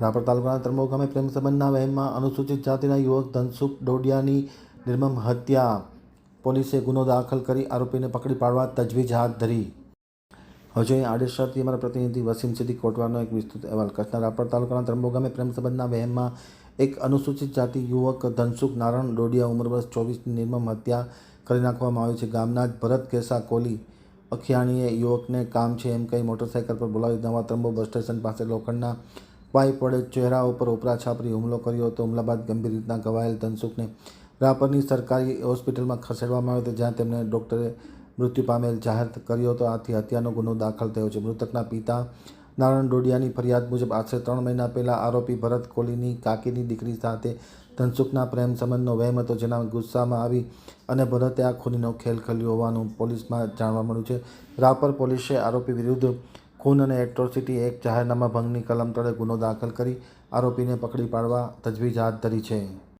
રાપર તાલુકાના ત્રંબો ગામે પ્રેમ સંબંધના વહેમમાં અનુસૂચિત જાતિના યુવક ધનસુખ ડોડિયાની નિર્મમ હત્યા. પોલીસે ગુનો દાખલ કરી આરોપીને પકડી પાડવા તજવીજ હાથ ધરી. હજુ આડેસરથી અમારા પ્રતિનિધિ વસીમ સિદ્દીક કોટવાનો એક વિસ્તૃત અહેવાલ. કચ્છના રાપર તાલુકાના ત્રંબો ગામે પ્રેમ સંબંધના વહેમમાં એક અનુસૂચિત જાતિ યુવક ધનસુખ નારાયણ ડોડિયા ઉંમર વર્ષ ચોવીસની નિર્મમ હત્યા કરી નાખવામાં આવી છે. ગામના જ ભરત કેસા કોલી અખિયાણીએ યુવકને કામ છે એમ કહી મોટરસાઇકલ પર બોલાવી નવા ત્રંબો બસ સ્ટેશન પાસે લોખંડના પાઇપ પડે, ચહેરા ઉપર ઉપરા છાપરી હુમલો કર્યો હતો. હુમલા બાદ ગંભીર રીતના ઘવાયેલ ધનસુખને રાપરની સરકારી હોસ્પિટલમાં ખસેડવામાં આવ્યો હતો, જ્યાં તેમને ડૉક્ટરે મૃત્યુ પામેલ જાહેર કર્યો હતો. આથી હત્યાનો ગુનો દાખલ થયો છે. મૃતકના પિતા નારાયણ ડોડિયાની ફરિયાદ મુજબ આશરે ત્રણ મહિના પહેલાં આરોપી ભરત કોહલીની કાકીની દીકરી સાથે ધનસુખના પ્રેમ સંબંધનો વહેમ હતો, જેના ગુસ્સામાં આવી અને ભરતે આ ખૂનીનો ખેલ ખેલ્યો હોવાનું પોલીસમાં જાણવા મળ્યું છે. રાપર પોલીસે આરોપી વિરુદ્ધ ખૂન અને એટ્રોસિટી એક જાહેરનામા ભંગની કલમ તળે ગુનો દાખલ કરી આરોપીને પકડી પાડવા તજવીજ હાથ ધરી છે.